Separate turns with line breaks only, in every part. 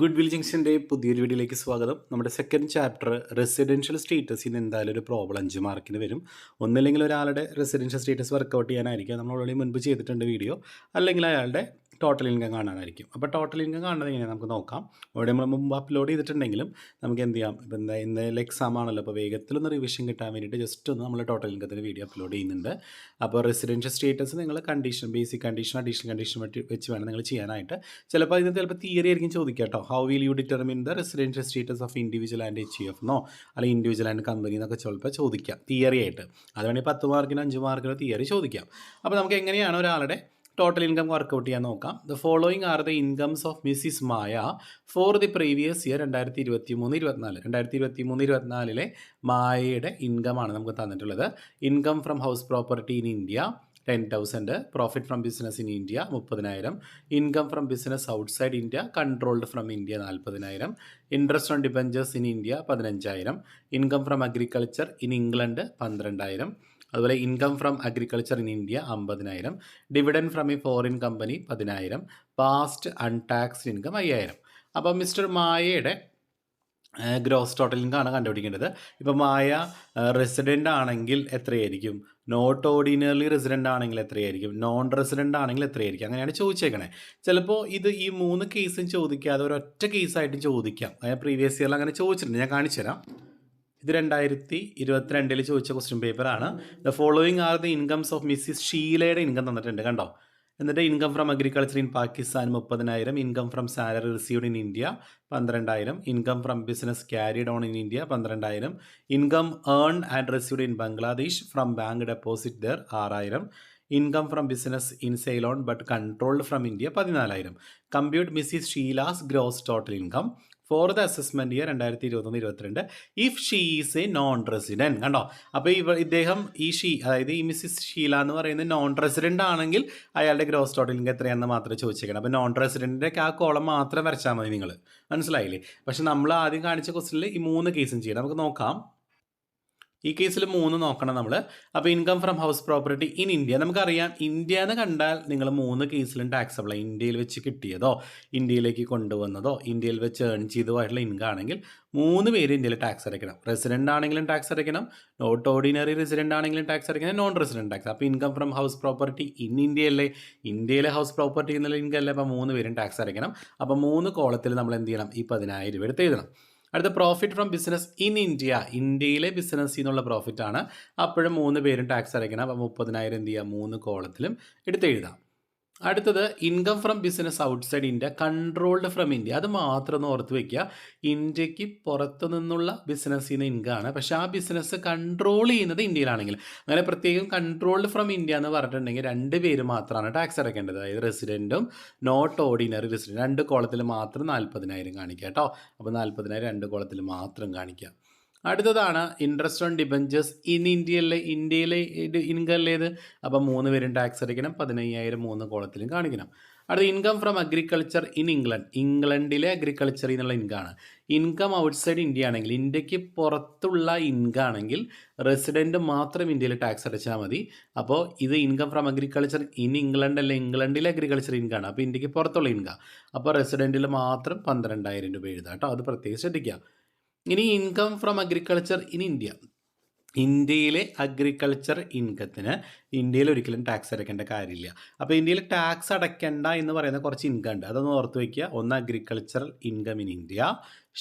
Good will പുതിയൊരു വീഡിയോയിലേക്ക് സ്വാഗതം. നമ്മുടെ സെക്കൻഡ് ചാപ്റ്റർ റെസിഡൻഷ്യൽ സ്റ്റേറ്റസിൽ നിന്ന് എന്തായാലും ഒരു പ്രോബ്ലം അഞ്ച് മാർക്കിന് വരും. ഒന്നില്ലെങ്കിൽ ഒരാളുടെ റെസിഡൻഷ്യൽ സ്റ്റേറ്റസ് വർക്കൗട്ട് ചെയ്യാനായിരിക്കും. നമ്മൾ ഓൾറെഡി മുൻപ് ചെയ്തിട്ടുണ്ട് വീഡിയോ അല്ലെങ്കിൽ അയാളുടെ ടോട്ടൽ ഇൻകം കാണാനായിരിക്കും. അപ്പോൾ ടോട്ടൽ ഇൻകം കാണുന്നത് എങ്ങനെ നമുക്ക് നോക്കാം. അവിടെ നമ്മൾ മുമ്പ് അപ്ലോഡ് ചെയ്തിട്ടുണ്ടെങ്കിലും നമുക്ക് എന്ത് ചെയ്യാം? ഇപ്പോൾ എന്താ ഇന്നലെ എക്സാം ആണല്ലോ. അപ്പോൾ വേഗത്തിലൊന്ന് റിവിഷൻ കിട്ടാൻ വേണ്ടിയിട്ട് ജസ്റ്റ് ഒന്ന് നമ്മൾ ടോട്ടൽ ഇൻകത്തിന് വീഡിയോ അപ്ലോഡ് ചെയ്യുന്നുണ്ട്. അപ്പോൾ റെസിഡൻഷ്യൽ സ്റ്റേറ്റസ് നിങ്ങൾ condition basic condition additional condition വെച്ച് വേണം നിങ്ങൾ ചെയ്യാനായിട്ട്. ചിലപ്പോൾ ഇതിന് ചിലപ്പോൾ തിയറി ആയിരിക്കും ചോദിക്കുക കേട്ടോ how will you determine the residential status of individual and H F എന്നോ അല്ലെങ്കിൽ ഇൻഡിവിജ്വൽ ആൻഡ് കമ്പനി എന്നൊക്കെ ചിലപ്പോൾ ചോദിക്കാം. തിയറി ആയിട്ട്. അത് വേണമെങ്കിൽ പത്ത് മാർക്കിന് അഞ്ച് മാർക്കിന് തിയറി ചോദിക്കാം. അപ്പോൾ നമുക്ക് എങ്ങനെയാണ് ഒരാളുടെ ടോട്ടൽ ഇൻകം വർക്കൗട്ട് ചെയ്യാൻ നോക്കാം? The following are the incomes of Mrs Maya for the previous year രണ്ടായിരത്തി ഇരുപത്തി മൂന്ന് ഇരുപത്തിനാല്. രണ്ടായിരത്തി ഇരുപത്തി മൂന്ന് ഇരുപത്തിനാലിലെ മായയുടെ ഇൻകമാണ് നമുക്ക് തന്നിട്ടുള്ളത്. Income from house property in India ten thousand profit from business in India മുപ്പതിനായിരം. Income from business outside India controlled from India നാൽപ്പതിനായിരം interest on debentures in India പതിനഞ്ചായിരം. Income from agriculture in England പന്ത്രണ്ടായിരം. അതുപോലെ income from agriculture in India അമ്പതിനായിരം. Dividend from a foreign company പതിനായിരം. Past untaxed income അയ്യായിരം. അപ്പോൾ mister മായയുടെ gross total ആണ് കണ്ടുപിടിക്കേണ്ടത്. ഇപ്പോൾ മായ റെസിഡന്റ് ആണെങ്കിൽ എത്രയായിരിക്കും? നോട്ട് ഓർഡിനറി റെസിഡന്റ് ആണെങ്കിൽ എത്രയായിരിക്കും? നോൺ റെസിഡന്റ് ആണെങ്കിൽ എത്രയായിരിക്കും? അങ്ങനെയാണ് ചോദിച്ചേക്കണേ. ചിലപ്പോൾ ഇത് ഈ മൂന്ന് കേസും ചോദിക്കാതെ ഒരൊറ്റ കേസായിട്ട് ചോദിക്കാം. അതായത് പ്രീവിയസ് ഇയറിൽ അങ്ങനെ ചോദിച്ചിട്ടുണ്ട്. ഞാൻ കാണിച്ചു തരാം. ഇത് രണ്ടായിരത്തി ഇരുപത്തിരണ്ടിൽ ചോദിച്ച ക്വസ്റ്റ്യൻ പേപ്പറാണ് the following are the incomes of Mrs ഷീലയുടെ income തന്നിട്ടുണ്ട്. കണ്ടോ? എന്നിട്ട് income from agriculture in Pakistan മുപ്പതിനായിരം income from salary received in India പന്ത്രണ്ടായിരം income from business carried on in India പന്ത്രണ്ടായിരം income earn and received in Bangladesh from bank deposit there ആറായിരം income from business in Ceylon but controlled from India പതിനാലായിരം. Compute Mrs Sheela's gross total income for the assessment year രണ്ടായിരത്തി ഇരുപത്തൊന്ന് ഇരുപത്തിരണ്ട് if she is a non resident കണ്ടോ? അപ്പോൾ ഇവ ഇദ്ദേഹം ഈ ഷീ അതായത് ഈ മിസ്സിസ് ഷീല എന്ന് പറയുന്നത് നോൺ റെസിഡന്റ് ആണെങ്കിൽ അയാളുടെ ഗ്രോസ് ടോട്ടൽ ഇൻകം എത്രയാണെന്ന് മാത്രമേ ചോദിച്ചേക്കണം. അപ്പോൾ നോൺ റെസിഡന്റിന്റെ ആ കോളം മാത്രം വരച്ചാൽ മതി നിങ്ങൾ മനസ്സിലായില്ലേ? പക്ഷെ നമ്മൾ ആദ്യം കാണിച്ച ക്വസ്റ്റിനിൽ ഈ മൂന്ന് കേസും ചെയ്യണം. നമുക്ക് നോക്കാം. ഈ കേസിൽ മൂന്ന് നോക്കണം നമ്മൾ അപ്പോൾ income from house property in India നമുക്കറിയാം ഇന്ത്യ എന്ന് കണ്ടാൽ നിങ്ങൾ മൂന്ന് കേസിലും ടാക്സബിൾ ഇന്ത്യയിൽ വെച്ച് കിട്ടിയതോ ഇന്ത്യയിലേക്ക് കൊണ്ടുവന്നതോ ഇന്ത്യയിൽ വെച്ച് ഏൺ ചെയ്തതോ ആയിട്ടുള്ള ഇൻകം ആണെങ്കിൽ മൂന്ന് പേര് ഇന്ത്യയിൽ ടാക്സ് അടയ്ക്കണം. റെസിഡന്റ് ആണെങ്കിലും ടാക്സ് അടയ്ക്കണം. നോട്ട് ഓർഡിനറി റെസിഡന്റ് ആണെങ്കിലും ടാക്സ് അടയ്ക്കണം. നോൺ റെസിഡന്റ് ടാക്സ് അപ്പോൾ income from house property in India അല്ലേ? ഇന്ത്യയിലെ ഹൗസ് പ്രോപ്പർട്ടി എന്നുള്ള ഇൻകം അല്ലേ? അപ്പോൾ മൂന്ന് പേരും ടാക്സ് അടയ്ക്കണം. അപ്പോൾ മൂന്ന് കോളത്തിൽ നമ്മൾ എന്ത് ചെയ്യണം? ഈ പതിനായിരം രൂപ എടുത്ത് എഴുതണം. അടുത്ത profit from business in India ഇന്ത്യയിലെ ബിസിനസ്സിൽ നിന്നുള്ള പ്രോഫിറ്റ് ആണ്. അപ്പോഴും മൂന്ന് പേരും ടാക്സ് അടയ്ക്കണം. അപ്പോൾ മുപ്പതിനായിരം എന്ത് ചെയ്യുക മൂന്ന് കോളത്തിലും എടുത്തെഴുതാം. അടുത്തത് income from business outside India controlled from India അത് മാത്രം ഒന്ന് ഓർത്ത് വയ്ക്കുക ഇന്ത്യയ്ക്ക് പുറത്തു നിന്നുള്ള ബിസിനസ് ചെയ്യുന്ന ഇൻകം ആണ്. പക്ഷേ ആ ബിസിനസ് കൺട്രോൾ ചെയ്യുന്നത് ഇന്ത്യയിലാണെങ്കിൽ. അങ്ങനെ പ്രത്യേകം കൺട്രോൾഡ് ഫ്രം ഇന്ത്യ എന്ന് പറഞ്ഞിട്ടുണ്ടെങ്കിൽ രണ്ട് പേര് മാത്രമാണ് ടാക്സ് അടയ്ക്കേണ്ടത്. അതായത് റെസിഡന്റും നോട്ട് ഓർഡിനറി റെസിഡന്റ് രണ്ട് കോളത്തിൽ മാത്രം നാൽപ്പതിനായിരം കാണിക്കുക കേട്ടോ. അപ്പോൾ നാൽപ്പതിനായിരം രണ്ട് കോളത്തിൽ മാത്രം കാണിക്കുക. അടുത്തതാണ് ഇൻട്രസ്റ്റ് ഓൺ ഡിബഞ്ചേഴ്സ് ഇൻ ഇന്ത്യയിലെ ഇന്ത്യയിലെ ഇൻകല്ലേത് അപ്പം മൂന്ന് പേരും ടാക്സ് അടിക്കണം പതിനയ്യായിരം മൂന്ന് കോളത്തിലും കാണിക്കണം. അടുത്ത income from agriculture in England ഇംഗ്ലണ്ടിലെ അഗ്രികൾച്ചർ എന്നുള്ള ആണ്. ഇൻകം ഔട്ട്സൈഡ് ഇന്ത്യ ആണെങ്കിൽ ഇന്ത്യയ്ക്ക് പുറത്തുള്ള ഇൻകം ആണെങ്കിൽ റെസിഡന്റ് മാത്രം ഇന്ത്യയിൽ ടാക്സ് അടച്ചാൽ മതി. അപ്പോൾ ഇത് income from agriculture in England അല്ല ഇംഗ്ലണ്ടിലെ അഗ്രികൾച്ചർ ഇൻകം ആണ്. അപ്പോൾ ഇന്ത്യയ്ക്ക് പുറത്തുള്ള ഇൻകം അപ്പോൾ റെസിഡന്റിൽ മാത്രം പന്ത്രണ്ടായിരം രൂപ എഴുതാം കേട്ടോ. അത് പ്രത്യേകം ശ്രദ്ധിക്കുക. ഇനി income from agriculture in India ഇന്ത്യയിലെ അഗ്രികൾച്ചർ ഇൻകത്തിന് ഇന്ത്യയിൽ ഒരിക്കലും ടാക്സ് അടയ്ക്കേണ്ട കാര്യമില്ല. അപ്പോൾ ഇന്ത്യയിൽ ടാക്സ് അടയ്ക്കേണ്ട എന്ന് പറയുന്ന കുറച്ച് ഇൻകം ഉണ്ട്. അതൊന്ന് ഓർത്ത് വയ്ക്കുക ഒന്ന് agricultural income in India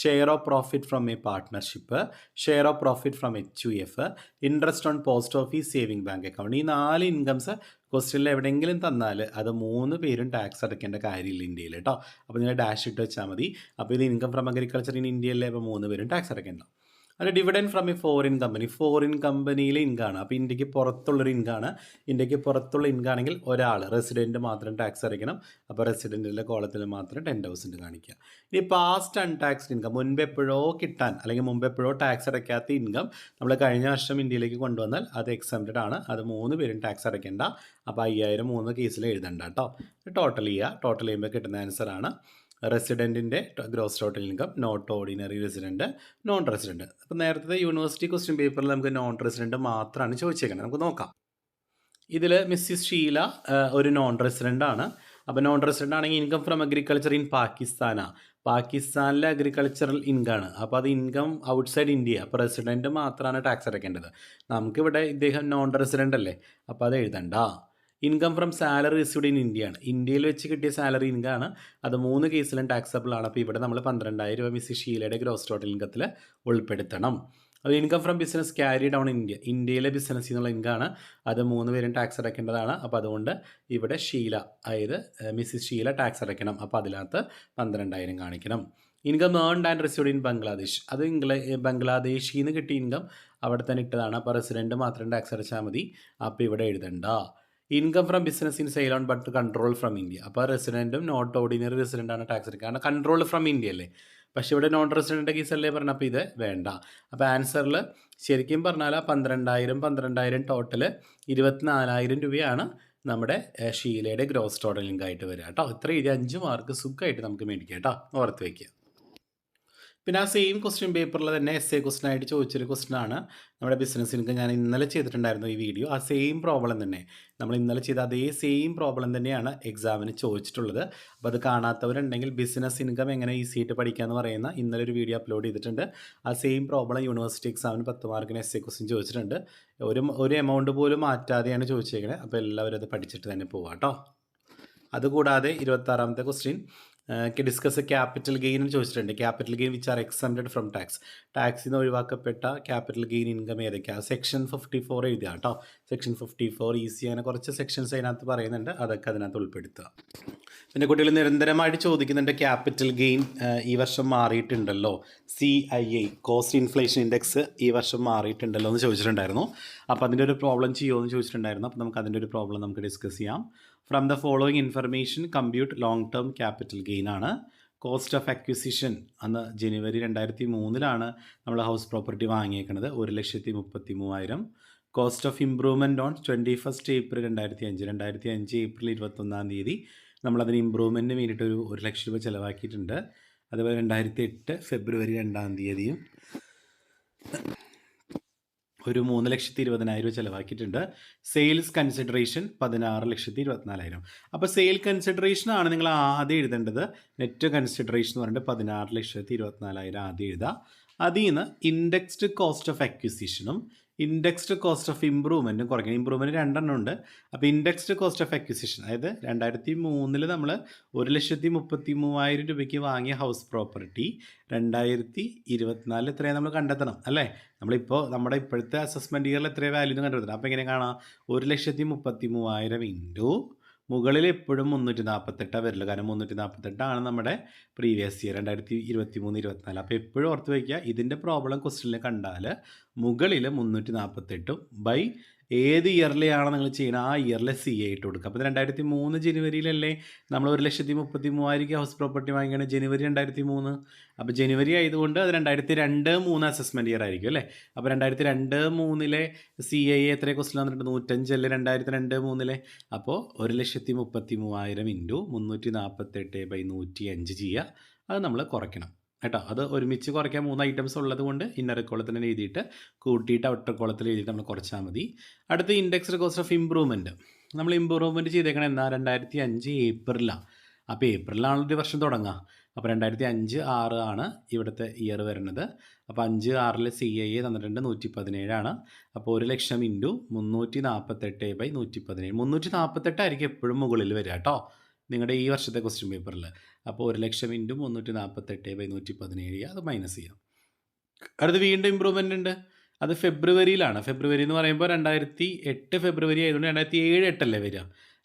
share of profit from a partnership share of profit from H U F interest on post office saving bank account ഈ നാല് ഇൻകംസ് ക്വസ്റ്റ്യനിൽ എവിടെയെങ്കിലും തന്നാൽ അത് മൂന്ന് പേരും ടാക്സ് അടയ്ക്കേണ്ട കാര്യമില്ല ഇന്ത്യയിൽ കേട്ടോ. അപ്പോൾ നിങ്ങൾ ഡാഷ് ഇട്ട് വെച്ചാൽ മതി. അപ്പോൾ ഇത് ഇൻകം ഫ്രം അഗ്രികൾച്ചർ ഇൻ ഇന്ത്യയിലെ അപ്പോൾ മൂന്ന് പേരും ടാക്സ് അടയ്ക്കേണ്ട അത് dividend from a foreign company foreign കമ്പനിയിലെ ഇൻകാണ് അപ്പോൾ ഇന്ത്യയ്ക്ക് പുറത്തുള്ളൊരു ഇൻകാണ് ഇന്ത്യയ്ക്ക് പുറത്തുള്ള ഇൻകാണെങ്കിൽ ഒരാൾ റെസിഡന്റ് മാത്രം ടാക്സ് അടയ്ക്കണം. അപ്പോൾ റെസിഡന്റിന്റെ കോളത്തിൽ മാത്രം ടെൻ തൗസൻഡ് കാണിക്കുക. ഇനി പാസ്റ്റ് അൺടാക്സ്ഡ് ഇൻകം മുൻപ് എപ്പോഴോ കിട്ടാൻ അല്ലെങ്കിൽ മുമ്പ് എപ്പോഴോ ടാക്സ് അടയ്ക്കാത്ത ഇൻകം നമ്മൾ കഴിഞ്ഞ വർഷം ഇന്ത്യയിലേക്ക് കൊണ്ടുവന്നാൽ അത് എക്സംപ്റ്റഡ് ആണ്. അത് മൂന്ന് പേരും ടാക്സ് അടയ്ക്കേണ്ട. അപ്പോൾ അയ്യായിരം മൂന്ന് കേസിൽ എഴുതണ്ട കേട്ടോ. ടോട്ടൽ ചെയ്യുക. ടോട്ടൽ ചെയ്യുമ്പോൾ കിട്ടുന്ന ആൻസറാണ് റെസിഡന്റിന്റെ gross total income not ordinary resident non resident അപ്പോൾ നേരത്തെ യൂണിവേഴ്സിറ്റി ക്വസ്റ്റ്യൻ പേപ്പറിൽ നമുക്ക് നോൺ റെസിഡന്റ് മാത്രമാണ് ചോദിച്ചേക്കുന്നത് നമുക്ക് നോക്കാം. ഇതിൽ മിസ്സിസ് ഷീല ഒരു നോൺ റെസിഡന്റ് ആണ്. അപ്പോൾ നോൺ റെസിഡന്റ് ആണെങ്കിൽ ഇൻകം ഫ്രം അഗ്രികൾച്ചർ ഇൻ പാകിസ്ഥാനാണ് പാകിസ്ഥാനിലെ അഗ്രികൾച്ചറൽ ഇൻകമാണ് അപ്പോൾ അത് ഇൻകം ഔട്ട്സൈഡ് ഇന്ത്യ. അപ്പോൾ റെസിഡന്റ് മാത്രമാണ് ടാക്സ് അടയ്ക്കേണ്ടത് നമുക്കിവിടെ ഇദ്ദേഹം നോൺ റെസിഡന്റ് അല്ലേ? അപ്പോൾ അത് എഴുതണ്ട. Income from salary received in India ആണ് ഇന്ത്യയിൽ വെച്ച് കിട്ടിയ സാലറി ഇൻകം ആണ് അത് മൂന്ന് കേസിലും ടാക്സബിൾ ആണ്. അപ്പോൾ ഇവിടെ നമ്മൾ പന്ത്രണ്ടായിരം രൂപ മിസ് ഷീലയുടെ ഗ്രോസ് ടോട്ടൽ ഇൻകത്തിൽ ഉൾപ്പെടുത്തണം. അത് income from business carry down India. ഇന്ത്യയിലെ ബിസിനസ്സിൽ നിന്നുള്ള ഇൻകം ആണ് അത് മൂന്ന് പേരും ടാക്സ് അടയ്ക്കേണ്ടതാണ്. അപ്പോൾ അതുകൊണ്ട് ഇവിടെ ഷീല അതായത് മിസ്സിസ് ഷീല ടാക്സ് അടയ്ക്കണം. അപ്പോൾ അതിനകത്ത് പന്ത്രണ്ടായിരം കാണിക്കണം. Income earned and received in Bangladesh അത് ഇംഗ്ല ബംഗ്ലാദേശിൽ നിന്ന് കിട്ടിയ ഇൻകം അവിടെ തന്നെ ഇട്ടതാണ്. അപ്പോൾ റെസിഡന്റ് മാത്രം ടാക്സ് അടച്ചാൽ മതി. അപ്പോൾ ഇവിടെ എഴുതണ്ട. Income from business in Ceylon but control from India അപ്പോൾ റെസിഡന്റും നോട്ട് ഓർഡിനറി റെസിഡന്റാണ് ടാക്സ് എടുക്കുക. കാരണം കൺട്രോൾ ഫ്രം ഇന്ത്യ അല്ലേ? പക്ഷേ ഇവിടെ നോൺ റെസിഡന്റ് കേസല്ലേ പറഞ്ഞ? അപ്പോൾ ഇത് വേണ്ട. അപ്പോൾ ആൻസറിൽ ശരിക്കും പറഞ്ഞാൽ പന്ത്രണ്ടായിരം പന്ത്രണ്ടായിരം ടോട്ടൽ ഇരുപത്തിനാലായിരം രൂപയാണ് നമ്മുടെ ഷീലയുടെ ഗ്രോസ് ടോട്ടൽ ലിങ്ക് ആയിട്ട് വരിക. കേട്ടോ? ഇത്ര ഇത് അഞ്ച് മാർക്ക് സുഖമായിട്ട് നമുക്ക് മേടിക്കാം കേട്ടോ? ഓർത്ത് വയ്ക്കുക പിന്നെ ആ സെയിം ക്വസ്റ്റ്യൻ പേപ്പറിൽ തന്നെ എസ് എ ക്വസ്റ്റൻ ആയിട്ട് ചോദിച്ചൊരു ക്വസ്റ്റൻ ആണ്. നമ്മുടെ ബിസിനസ് ഇൻകം ഞാൻ ഇന്നലെ ചെയ്തിട്ടുണ്ടായിരുന്നു ഈ വീഡിയോ ആ സെയിം പ്രോബ്ലം തന്നെ. നമ്മൾ ഇന്നലെ ചെയ്ത അതേ സെയിം പ്രോബ്ലം തന്നെയാണ് എക്സാമിന് ചോദിച്ചിട്ടുള്ളത്. അപ്പോൾ അത് കാണാത്തവരുണ്ടെങ്കിൽ ബിസിനസ് ഇൻകം എങ്ങനെ ഈസി ആയിട്ട് പഠിക്കുക പഠിക്കാമെന്ന് പറയുന്ന ഇന്നലെ ഒരു വീഡിയോ അപ്ലോഡ് ചെയ്തിട്ടുണ്ട്. ആ സെയിം പ്രോബ്ലം യൂണിവേഴ്സിറ്റി എക്സാമിന് പത്ത് മാർക്കിന് എസ് എ ക്വസ്റ്റ്യൻ ചോദിച്ചിട്ടുണ്ട്. ഒരു ഒരു എമൗണ്ട് പോലും മാറ്റാതെയാണ് ചോദിച്ചേക്കുന്നത് അപ്പോൾ എല്ലാവരും അത് പഠിച്ചിട്ട് തന്നെ പോവാം കേട്ടോ അതുകൂടാതെ ഇരുപത്താറാമത്തെ ക്വസ്റ്റ്യൻ ഡിസ്കസ് ക്യാപിറ്റൽ ഗെയിൻ എന്ന് ചോദിച്ചിട്ടുണ്ട്. Capital gain which are exempted from tax ടാക്സിൽ നിന്ന് ഒഴിവാക്കപ്പെട്ട ക്യാപിറ്റൽ ഗെയിൻ ഇൻകം ഏതൊക്കെയാണ് സെക്ഷൻ ഫിഫ്റ്റി ഫോർ എഴുതുക കേട്ടോ സെക്ഷൻ ഫിഫ്റ്റി ഫോർ ഈസി അങ്ങനെ കുറച്ച് സെക്ഷൻസ് അതിനകത്ത് പറയുന്നുണ്ട്. അതൊക്കെ അതിനകത്ത് ഉൾപ്പെടുത്തുക. പിന്നെ കുട്ടികൾ നിരന്തരമായിട്ട് ചോദിക്കുന്നുണ്ട് ക്യാപിറ്റൽ ഗെയിൻ ഈ വർഷം മാറിയിട്ടുണ്ടല്ലോ. C I I cost inflation index ഈ വർഷം മാറിയിട്ടുണ്ടല്ലോ എന്ന് ചോദിച്ചിട്ടുണ്ടായിരുന്നു. അപ്പോൾ അതിന്റെ ഒരു പ്രോബ്ലം ചെയ്യുമോ എന്ന് ചോദിച്ചിട്ടുണ്ടായിരുന്നു. അപ്പോൾ നമുക്ക് അതിന്റെ ഒരു പ്രോബ്ലം നമുക്ക് ഡിസ്കസ് ചെയ്യാം. From the following information compute long term capital gain ആണ്. കോസ്റ്റ് ഓഫ് അക്വിസിഷൻ അന്ന് ജനുവരി രണ്ടായിരത്തി മൂന്നിലാണ് നമ്മൾ ഹൗസ് പ്രോപ്പർട്ടി വാങ്ങിയേക്കുന്നത് ഒരു ലക്ഷത്തി മുപ്പത്തി മൂവായിരം cost of improvement on twenty first April രണ്ടായിരത്തി അഞ്ച് രണ്ടായിരത്തി അഞ്ച് ഏപ്രിൽ ഇരുപത്തൊന്നാം തീയതി നമ്മളതിന് ഇമ്പ്രൂവ്മെന്റിന് വേണ്ടിയിട്ട് ഒരു ഒരു ലക്ഷം രൂപ ചിലവാക്കിയിട്ടുണ്ട്. അതുപോലെ രണ്ടായിരത്തി എട്ട് ഫെബ്രുവരി രണ്ടാം തീയതിയും ഒരു മൂന്ന് ലക്ഷത്തി ഇരുപതിനായിരം രൂപ ചിലവാക്കിയിട്ടുണ്ട്. സെയിൽസ് കൺസിഡറേഷൻ പതിനാറ് ലക്ഷത്തി ഇരുപത്തിനാലായിരം. അപ്പോൾ സെയിൽ കൺസിഡറേഷൻ ആണ് നിങ്ങൾ ആദ്യം എഴുതേണ്ടത്. നെറ്റ് കൺസിഡറേഷൻ എന്ന് പറഞ്ഞിട്ട് പതിനാറ് ലക്ഷത്തി ഇരുപത്തിനാലായിരം ആദ്യം എഴുതുക. അതിൽ നിന്ന് ഇൻഡെക്സ്ഡ് കോസ്റ്റ് ഓഫ് അക്വിസിഷനും ഇൻഡെക്സ്ഡ് കോസ്റ്റ് ഓഫ് ഇമ്പ്രൂവ്മെന്റും കുറയ്ക്കണം. ഇമ്പ്രൂവ്മെന്റ് രണ്ടെണ്ണം ഉണ്ട്. അപ്പോൾ ഇൻഡെക്സ്ഡ് കോസ്റ്റ് ഓഫ് അക്വിസിഷൻ അതായത് രണ്ടായിരത്തി മൂന്നിൽ നമ്മൾ ഒരു ലക്ഷത്തി മുപ്പത്തി മൂവായിരം രൂപയ്ക്ക് വാങ്ങിയ ഹൗസ് പ്രോപ്പർട്ടി രണ്ടായിരത്തി ഇരുപത്തിനാലിൽ എത്രയാണ് നമ്മൾ കണ്ടെത്തണം അല്ലേ? നമ്മളിപ്പോൾ നമ്മുടെ ഇപ്പോഴത്തെ അസസ്മെന്റ് ഇയറിൽ എത്രയാണ് വാല്യൂ എന്ന് കണ്ടെത്തണം. അപ്പോൾ എങ്ങനെ കാണാം? ഒരു ലക്ഷത്തി മുപ്പത്തി മൂവായിരം ഇന്റു മുകളിൽ എപ്പോഴും മുന്നൂറ്റി നാൽപ്പത്തെട്ടാണ് വരില്ല കാരണം മുന്നൂറ്റി നാൽപ്പത്തെട്ടാണ് നമ്മുടെ പ്രീവിയസ് ഇയർ രണ്ടായിരത്തി ഇരുപത്തി മൂന്ന് ഇരുപത്തിനാല്. അപ്പോൾ എപ്പോഴും ഓർത്ത് വയ്ക്കുക ഇതിന്റെ പ്രോബ്ലം ക്വസ്റ്റ്യനിൽ കണ്ടാൽ മുകളിൽ മുന്നൂറ്റി നാൽപ്പത്തെട്ടും ബൈ ഏത് ഇയറിലെയാണ് നിങ്ങൾ ചെയ്യുന്നത് ആ ഇയറിലെ സി എ ഇട്ട് കൊടുക്കുക. അപ്പോൾ രണ്ടായിരത്തി മൂന്ന് ജനുവരിയിലല്ലേ നമ്മൾ ഒരു ലക്ഷത്തി മുപ്പത്തി മൂവായിരം ഹൗസ് പ്രോപ്പർട്ടി വാങ്ങിയാണ് ജനുവരി രണ്ടായിരത്തി മൂന്ന് അപ്പോൾ ജനുവരി ആയതുകൊണ്ട് അത് രണ്ടായിരത്തി രണ്ട് മൂന്ന് അസസ്മെന്റ് ഇയർ ആയിരിക്കും അല്ലേ? അപ്പോൾ രണ്ടായിരത്തി രണ്ട് മൂന്നിലെ സി ഐ എത്ര ക്വസ്റ്റൻ വന്നിട്ടുണ്ട്? നൂറ്റഞ്ചല്ലേ രണ്ടായിരത്തി രണ്ട് മൂന്നിലെ? അപ്പോൾ ഒരു ലക്ഷത്തി മുപ്പത്തി മൂവായിരം ഇന്റു മുന്നൂറ്റി നാൽപ്പത്തെട്ട് ബൈ നൂറ്റി അഞ്ച് ചെയ്യുക. അത് നമ്മൾ കുറയ്ക്കണം. കേട്ടോ? അത് ഒരുമിച്ച് കുറയ്ക്കാൻ മൂന്ന് ഐറ്റംസ് ഉള്ളത് കൊണ്ട് ഇന്നർ കോളത്തിൽ തന്നെ എഴുതിയിട്ട് കൂട്ടിയിട്ട് ഔട്ടർ കോളത്തിൽ എഴുതിയിട്ട് നമ്മൾ കുറച്ചാൽ മതി. അടുത്ത ഇൻഡെക്സ് കോസ്റ്റ് ഓഫ് ഇമ്പ്രൂവ്മെന്റ് നമ്മൾ ഇമ്പ്രൂവ്മെന്റ് ചെയ്തേക്കണം എന്നാൽ രണ്ടായിരത്തി അഞ്ച് ഏപ്രിലാണ് അപ്പോൾ ഏപ്രിലാണ് ഒരു വർഷം തുടങ്ങുക അപ്പോൾ രണ്ടായിരത്തി അഞ്ച് ആറ് ആണ് ഇവിടുത്തെ ഇയർ വരുന്നത്. അപ്പോൾ അഞ്ച് ആറിൽ സി ഐ എ തന്നിട്ടുണ്ട് നൂറ്റി പതിനേഴാണ് അപ്പോൾ ഒരു ലക്ഷം ഇന്റു മുന്നൂറ്റി നാൽപ്പത്തെട്ട് ബൈ നൂറ്റി പതിനേഴ് മുന്നൂറ്റി നാൽപ്പത്തെട്ടായിരിക്കും എപ്പോഴും മുകളിൽ വരിക കേട്ടോ. നിങ്ങളുടെ ഈ വർഷത്തെ ക്വസ്റ്റ്യൻ പേപ്പറിൽ അപ്പോൾ ഒരു ലക്ഷം ഇന്റു മുന്നൂറ്റി നാൽപ്പത്തെട്ട് ബൈ നൂറ്റി പതിനേഴ് അത് മൈനസ് ചെയ്യാം. അടുത്ത് വീണ്ടും ഇമ്പ്രൂവ്മെന്റ് ഉണ്ട് അത് ഫെബ്രുവരിയിലാണ്. ഫെബ്രുവരി എന്ന് പറയുമ്പോൾ രണ്ടായിരത്തി എട്ട് ഫെബ്രുവരി ആയതുകൊണ്ട് രണ്ടായിരത്തി ഏഴ് എട്ടല്ലേ വരിക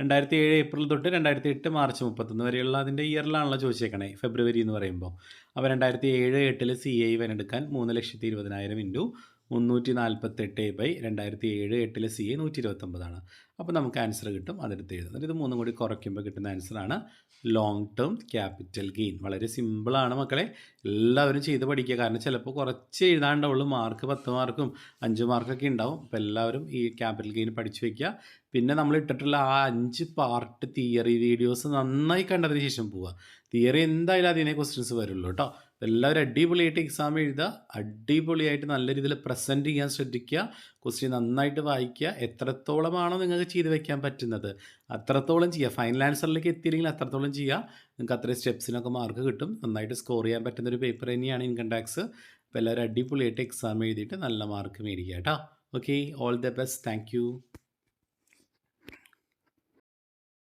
രണ്ടായിരത്തി ഏഴ് ഏപ്രിൽ തൊട്ട് രണ്ടായിരത്തി എട്ട് മാർച്ച് മുപ്പത്തൊന്ന് വരെയുള്ള അതിന്റെ ഇയറിലാണല്ലോ ചോദിച്ചേക്കണേ ഫെബ്രുവരി എന്ന് പറയുമ്പോൾ അപ്പോൾ രണ്ടായിരത്തി ഏഴ് എട്ടിൽ സി ഐ വനെടുക്കാൻ മൂന്ന് ലക്ഷത്തി ഇരുപതിനായിരം ഇന്റു മുന്നൂറ്റി നാൽപ്പത്തെട്ട് ബൈ രണ്ടായിരത്തി ഏഴ് എട്ടിലെ സി എ നൂറ്റി ഇരുപത്തൊമ്പതാണ് അപ്പോൾ നമുക്ക് ആൻസർ കിട്ടും അതെടുത്ത് എഴുതും. എന്നിട്ട് ഇത് മൂന്നും കൂടി കുറയ്ക്കുമ്പോൾ കിട്ടുന്ന ആൻസറാണ് ലോങ് ടേം ക്യാപിറ്റൽ ഗെയിൻ വളരെ സിമ്പിളാണ് മക്കളെ. എല്ലാവരും ചെയ്ത് പഠിക്കുക. കാരണം ചിലപ്പോൾ കുറച്ച് എഴുതാണ്ടാവുള്ളൂ മാർക്ക് പത്ത് മാർക്കും അഞ്ച് മാർക്കൊക്കെ ഉണ്ടാവും. അപ്പോൾ എല്ലാവരും ഈ ക്യാപിറ്റൽ ഗെയിൻ പഠിച്ചു വയ്ക്കുക പിന്നെ നമ്മൾ ഇട്ടിട്ടുള്ള ആ അഞ്ച് പാർട്ട് തിയറി വീഡിയോസ് നന്നായി കണ്ടതിന് ശേഷം പോവുക. തിയറി എന്തായാലും അതിനെ ക്വസ്റ്റ്യൻസ് വരുള്ളൂ കേട്ടോ. എല്ലാവരും അടിപൊളിയായിട്ട് എക്സാം എഴുതുക. അടിപൊളിയായിട്ട് നല്ല രീതിയിൽ പ്രസന്റ് ചെയ്യാൻ ശ്രദ്ധിക്കുക. ക്വസ്റ്റ്യൻ നന്നായിട്ട് വായിക്കുക. എത്രത്തോളമാണോ നിങ്ങൾക്ക് ചെയ്ത് വെക്കാൻ പറ്റുന്നത്. അത്രത്തോളം ചെയ്യുക. ഫൈനൽ ആൻസറിലേക്ക് എത്തിയില്ലെങ്കിൽ അത്രത്തോളം ചെയ്യുക. നിങ്ങൾക്ക് അത്രയും സ്റ്റെപ്സിനൊക്കെ മാർക്ക് കിട്ടും. നന്നായിട്ട് സ്കോർ ചെയ്യാൻ പറ്റുന്ന ഒരു പേപ്പർ തന്നെയാണ് ഇൻകം ടാക്സ് അപ്പോൾ എല്ലാവരും അടിപൊളിയായിട്ട് എക്സാം എഴുതിയിട്ട് നല്ല മാർക്ക് മേടിക്കുക കേട്ടോ. Okay all the best thank